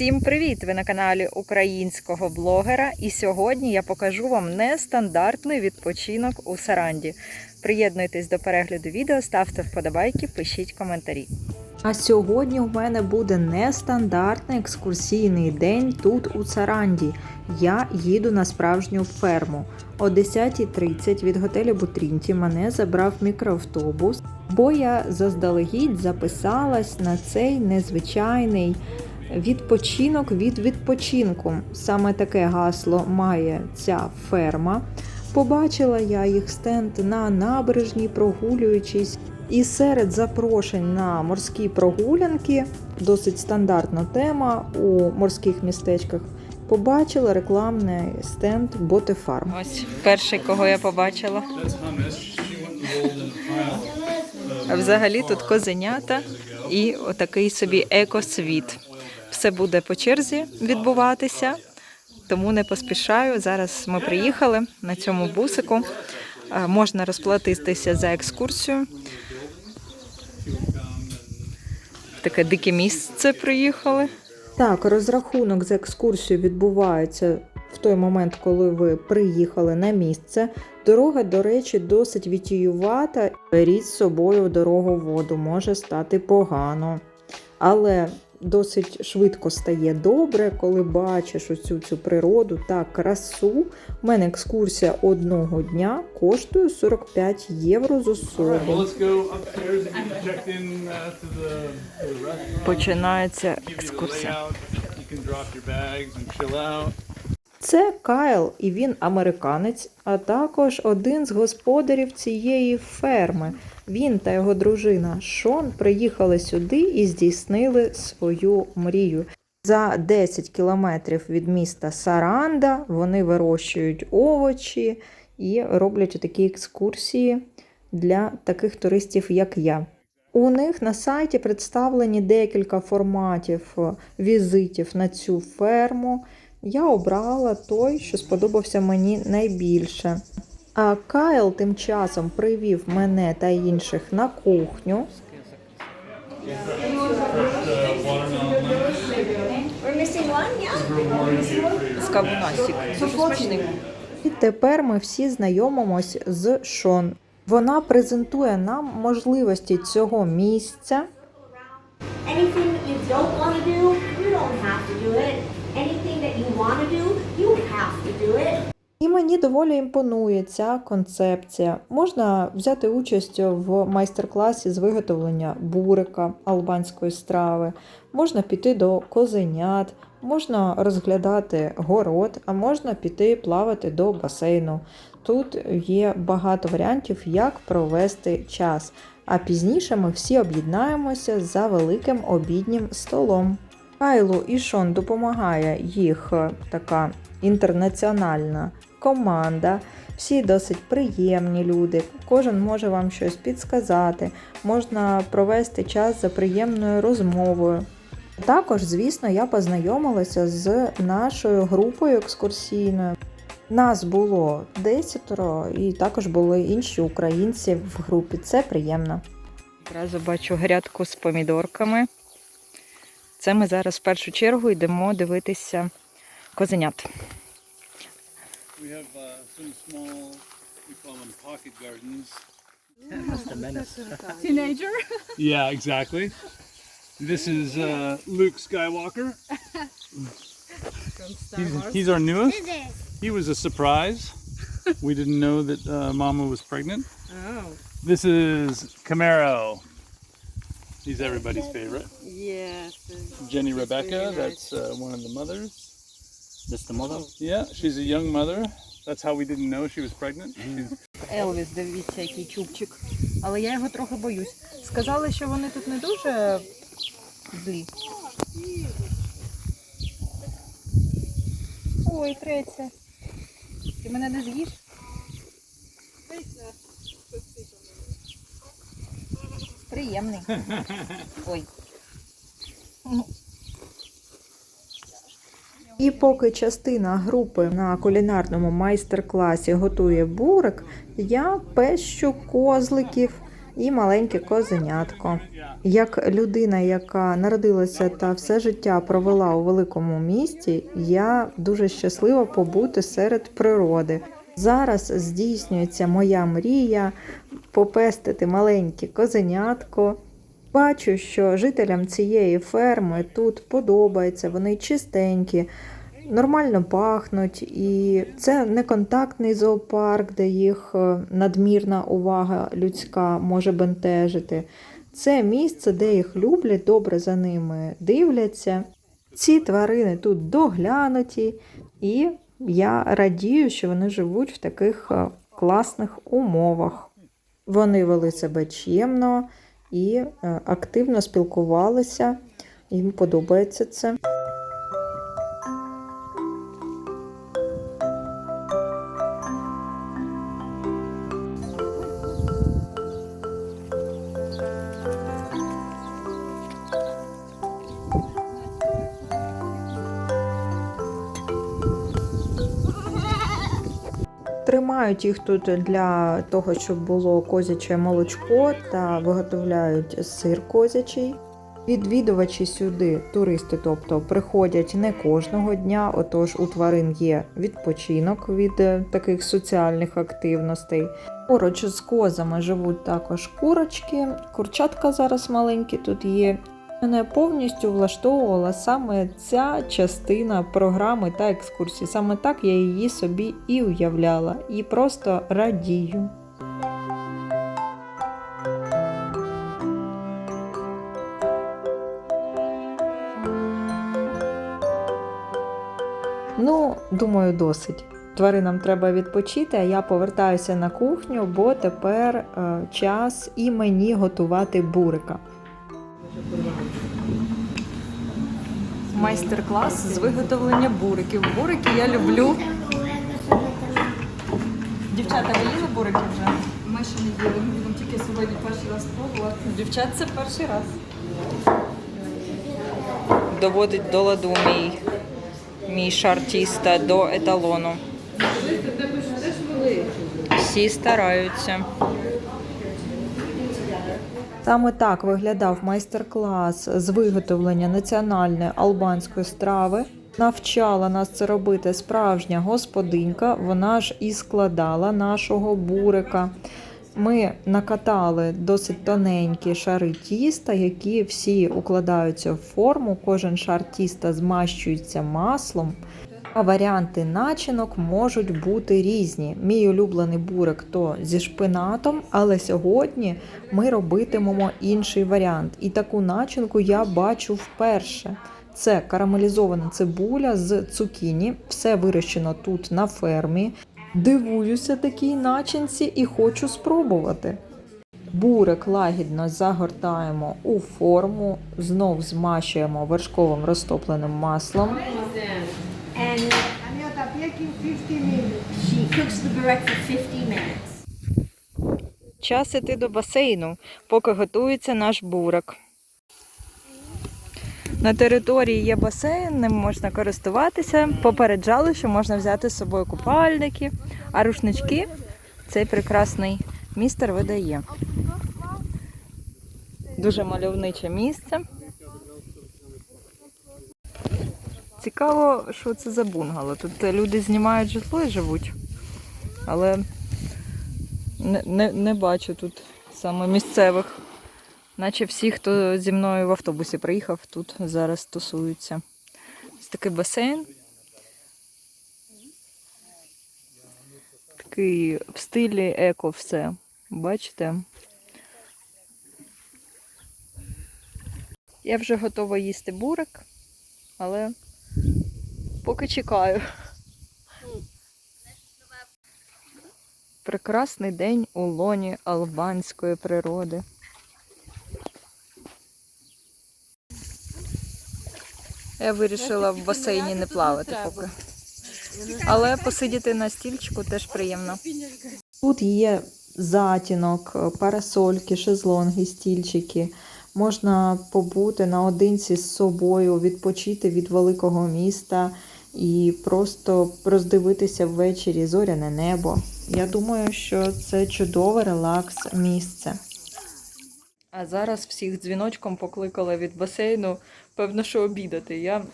Всім привіт! Ви на каналі українського блогера. І сьогодні я покажу вам нестандартний відпочинок у Саранді. Приєднуйтесь до перегляду відео, ставте вподобайки, пишіть коментарі. А сьогодні у мене буде нестандартний екскурсійний день тут у Саранді. Я їду на справжню ферму. О 10.30 від готелю Бутрінті мене забрав мікроавтобус, бо я заздалегідь записалась на цей незвичайний відпочинок від відпочинку. Саме таке гасло має ця ферма. Побачила я їх стенд на набережній, прогулюючись. І серед запрошень на морські прогулянки, досить стандартна тема у морських містечках. Побачила рекламний стенд Ботефарм. Ось перший, кого я побачила. Взагалі тут козенята і отакий собі екосвіт. Все буде по черзі відбуватися, тому не поспішаю. Зараз ми приїхали на цьому бусику. Е, Можна розплатитися за екскурсію. Таке дике місце приїхали. Так, розрахунок за екскурсію відбувається в той момент, коли ви приїхали на місце. Дорога, до речі, досить вітіювата. Беріть з собою в дорогу воду, може стати погано. Але досить швидко стає добре, коли бачиш оцю цю природу та красу. У мене екскурсія одного дня коштує 45 євро з особи. uh. Починається екскурсія. Це Кайл, і він американець, а також один з господарів цієї ферми. Він та його дружина Шон приїхали сюди і здійснили свою мрію. За 10 кілометрів від міста Саранда вони вирощують овочі і роблять такі екскурсії для таких туристів, як я. У них на сайті представлені декілька форматів візитів на цю ферму. Я обрала той, що сподобався мені найбільше. А Кайл тим часом привів мене та інших на кухню. І тепер ми всі знайомимось з Шон. Вона презентує нам можливості цього місця. Anything that you want to do, you have to do it. Мені доволі імпонує ця концепція. Можна взяти участь в майстер-класі з виготовлення бурика албанської страви, можна піти до козенят, можна розглядати город, а можна піти плавати до басейну. Тут є багато варіантів, як провести час. А пізніше ми всі об'єднаємося за великим обіднім столом. Кайлу і Шон допомагає їх е, така інтернаціональна команда. Всі досить приємні люди. Кожен може вам щось підсказати, можна провести час за приємною розмовою. Також, звісно, я познайомилася з нашою групою екскурсійною. Нас було десятеро, і також були інші українці в групі. Це приємно. Одразу бачу грядку з помідорками. Це ми зараз в першу чергу йдемо дивитися козенят. We have uh, some small, we call them pocket gardens. Teenager? Yeah, exactly. This is uh, Luke Skywalker. He's, he's our newest. He was a surprise. We didn't know that uh, Mama was pregnant. Oh, This is Camaro. He's everybody's favorite. yes. Jenny Rebecca, very that's uh, one of the mothers. That's the mother? Yeah, she's a young mother. That's how we didn't know she was pregnant. Елвіс, дивіться, який чубчик. Але я його трохи боюсь. Сказали, що вони тут не дуже злі. Ой, третя. Ти мене не з'їш? Приємний. Ой. І поки частина групи на кулінарному майстер-класі готує бурик, я пещу козликів і маленьке козенятко. Як людина, яка народилася та все життя провела у великому місті, я дуже щаслива побути серед природи. Зараз здійснюється моя мрія попестити маленьке козенятко. Бачу, що жителям цієї ферми тут подобається, вони чистенькі, нормально пахнуть, і це не контактний зоопарк, де їх е, надмірна увага людська може бентежити. Це місце, де їх люблять, добре за ними дивляться. Ці тварини тут доглянуті, і я радію, що вони живуть в таких е, класних умовах. Вони вели себе чемно і е, активно спілкувалися. Їм подобається це. Тримають їх тут для того, щоб було козяче молочко та виготовляють сир козячий. Відвідувачі сюди, туристи, тобто, приходять не кожного дня, отож у тварин є відпочинок від е, таких соціальних активностей. Поруч з козами живуть також курочки, курчатка зараз маленькі тут є. Мене повністю влаштовувала саме ця частина програми та екскурсії. Саме так я її собі і уявляла, і просто радію. Ну, думаю, досить. Тваринам треба відпочити, а я повертаюся на кухню, бо тепер е, час і мені готувати бурика. Майстер-клас з виготовлення буриків. Бурики я люблю. Дівчата, ви їли бурики вже? Ми ще не їли, ми будемо тільки сьогодні перший раз пробувати. Дівчат, це перший раз. Доводить до ладу мій, мій шар тіста до еталону. Всі стараються. Саме так виглядав майстер-клас з виготовлення національної албанської страви. Навчала нас це робити справжня господинька. Вона ж і складала нашого бурика. Ми накатали досить тоненькі шари тіста, які всі укладаються в форму. Кожен шар тіста змащується маслом. А варіанти начинок можуть бути різні. Мій улюблений бурик то зі шпинатом, але сьогодні ми робитимемо інший варіант. І таку начинку я бачу вперше. Це карамелізована цибуля з цукіні, все вирощено тут на фермі. Дивуюся такій начинці і хочу спробувати. Бурик лагідно загортаємо у форму, знов змащуємо вершковим розтопленим маслом. And she cooks the burek for 50 minutes. Час іти до басейну, поки готується наш бурик. На території є басейн, ним можна користуватися. Попереджали, що можна взяти з собою купальники, а рушнички цей прекрасний містер видає. Дуже мальовниче місце. Цікаво, що це за бунгало. Тут люди знімають житло і живуть. Але не, не, не бачу тут саме місцевих. Наче всі, хто зі мною в автобусі приїхав, тут зараз тусуються. Ось такий басейн. Такий в стилі еко все. Бачите? Я вже готова їсти бурик, але поки чекаю. Прекрасний день у лоні албанської природи. Я вирішила в басейні не плавати поки. Але посидіти на стільчику теж приємно. Тут є затінок, парасольки, шезлонги, стільчики. Можна побути наодинці з собою, відпочити від великого міста і просто роздивитися ввечері зоряне небо. Я думаю, що це чудове релакс місце. А зараз всіх дзвіночком покликала від басейну, певно, що обідати. Я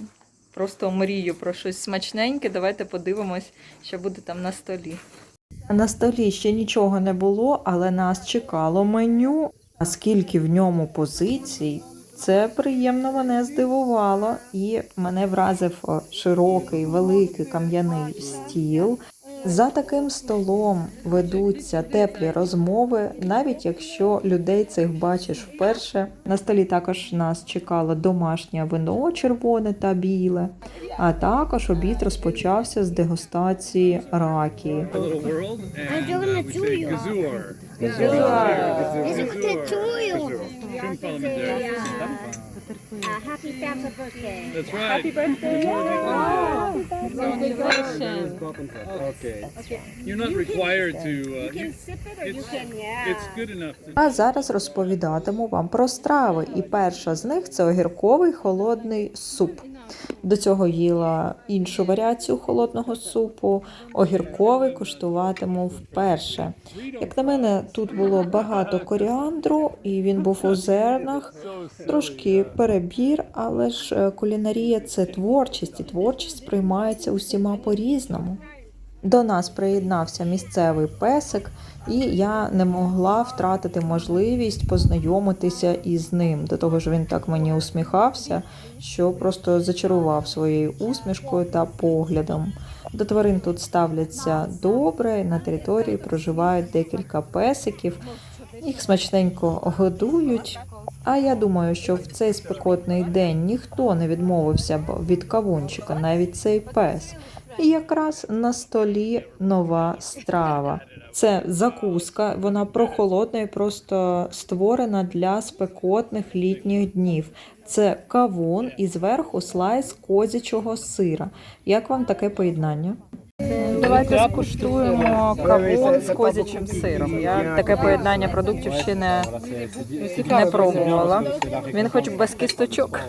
просто мрію про щось смачненьке. Давайте подивимось, що буде там на столі. На столі ще нічого не було, але нас чекало меню. А скільки в ньому позицій, це приємно мене здивувало, і мене вразив широкий, великий кам'яний стіл. За таким столом ведуться теплі розмови, навіть якщо людей цих бачиш вперше. На столі також нас чекало домашнє вино червоне та біле, а також обід розпочався з дегустації раки. Uh. Uh. Uh. А зараз розповідатиму вам про страви. І перша з них це огірковий холодний суп. До цього їла іншу варіацію холодного супу. Огірковий куштуватиму вперше. Як на мене, тут було багато коріандру, і він був у зернах. Трошки перебір, але ж е, кулінарія це творчість, і творчість приймається усіма по-різному. До нас приєднався місцевий песик, і я не могла втратити можливість познайомитися із ним. До того ж, він так мені усміхався, що просто зачарував своєю усмішкою та поглядом. До тварин тут ставляться добре, на території проживають декілька песиків, їх смачненько годують. А я думаю, що в цей спекотний день ніхто не відмовився б від кавунчика, навіть цей пес. І якраз на столі нова страва. Це закуска, вона прохолодна і просто створена для спекотних літніх днів. Це кавун і зверху слайс козячого сира. Як вам таке поєднання? Давайте скуштуємо кавун з козячим сиром. Я таке поєднання продуктів ще не, не пробувала. Він хоч без кісточок.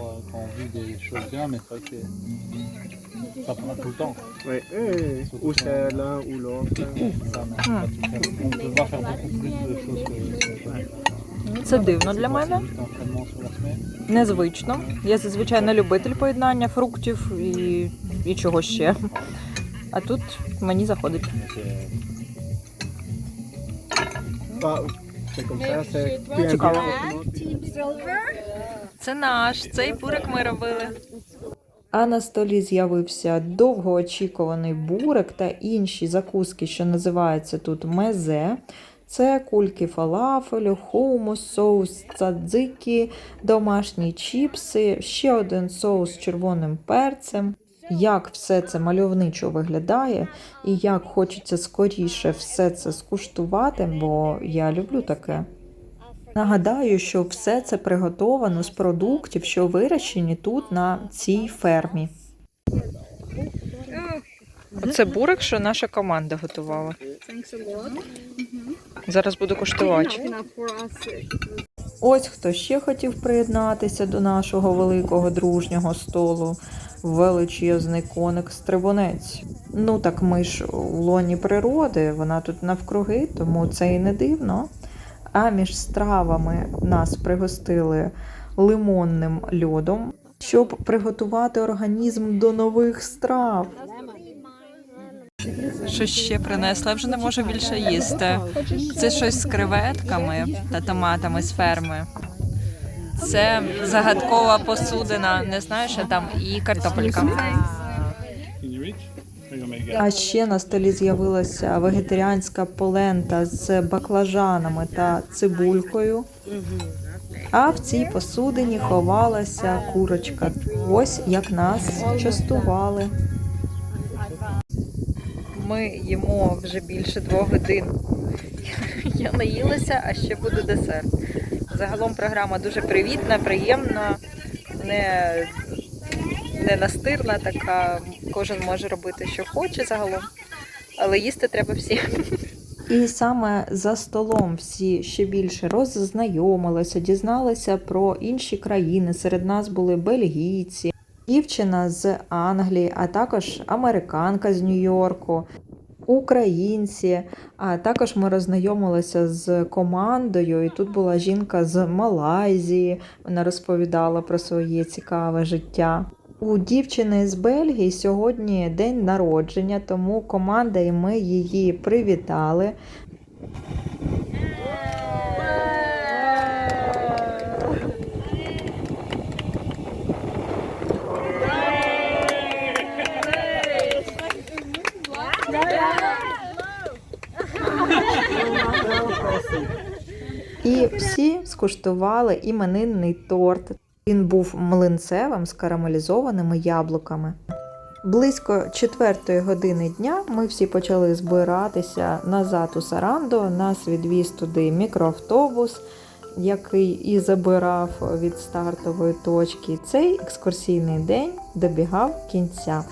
Quand on vit des choses bien, mais c'est vrai que ça prend tout le temps. Ouais, euh, ou c'est l'un ou l'autre. Mais on peut pas faire beaucoup plus de choses que Це дивно для мене. Незвично. Я зазвичай не любитель поєднання фруктів і, і чого ще. А тут мені заходить. Bien. Це наш, цей бурик ми робили. А на столі з'явився довгоочікуваний бурик та інші закуски, що називаються тут мезе. Це кульки фалафелю, хумус, соус цадзики, домашні чіпси, ще один соус з червоним перцем. Як все це мальовничо виглядає, і як хочеться скоріше все це скуштувати, бо я люблю таке. Нагадаю, що все це приготовано з продуктів, що вирощені тут на цій фермі. Оце бурик, що наша команда готувала. Зараз буду куштувати. Ось хто ще хотів приєднатися до нашого великого дружнього столу. Величезний коник стрибунець. Ну так ми ж у лоні природи, вона тут навкруги, тому це і не дивно. А між стравами нас пригостили лимонним льодом, щоб приготувати організм до нових страв. Що ще принесла? Вже не можу більше їсти. Це щось з креветками та томатами з ферми. Це загадкова посудина, не знаю, що там, і картопелька. А ще на столі з'явилася вегетаріанська полента з баклажанами та цибулькою. А в цій посудині ховалася курочка. Ось як нас частували. Ми їмо вже більше двох годин. Я наїлася, а ще буде десерт. Загалом програма дуже привітна, приємна, не, не настирна така. Кожен може робити, що хоче загалом, але їсти треба всі. І саме за столом всі ще більше роззнайомилися, дізналися про інші країни. Серед нас були бельгійці, дівчина з Англії, а також американка з Нью-Йорку. українці. А також ми роззнайомилися з командою, і тут була жінка з Малайзії. Вона розповідала про своє цікаве життя. У дівчини з Бельгії сьогодні день народження, тому команда і ми її привітали. І всі скуштували іменинний торт. Він був млинцевим з карамелізованими яблуками. Близько четвертої години дня ми всі почали збиратися назад у Сарандо. Нас відвіз туди мікроавтобус, який і забирав від стартової точки. Цей екскурсійний день добігав кінця.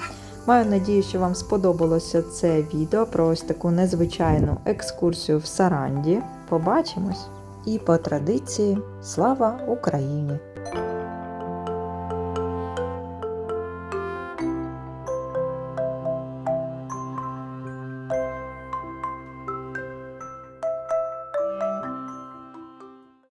Маю надію, що вам сподобалося це відео про ось таку незвичайну екскурсію в Саранді. Побачимось! І по традиції слава Україні!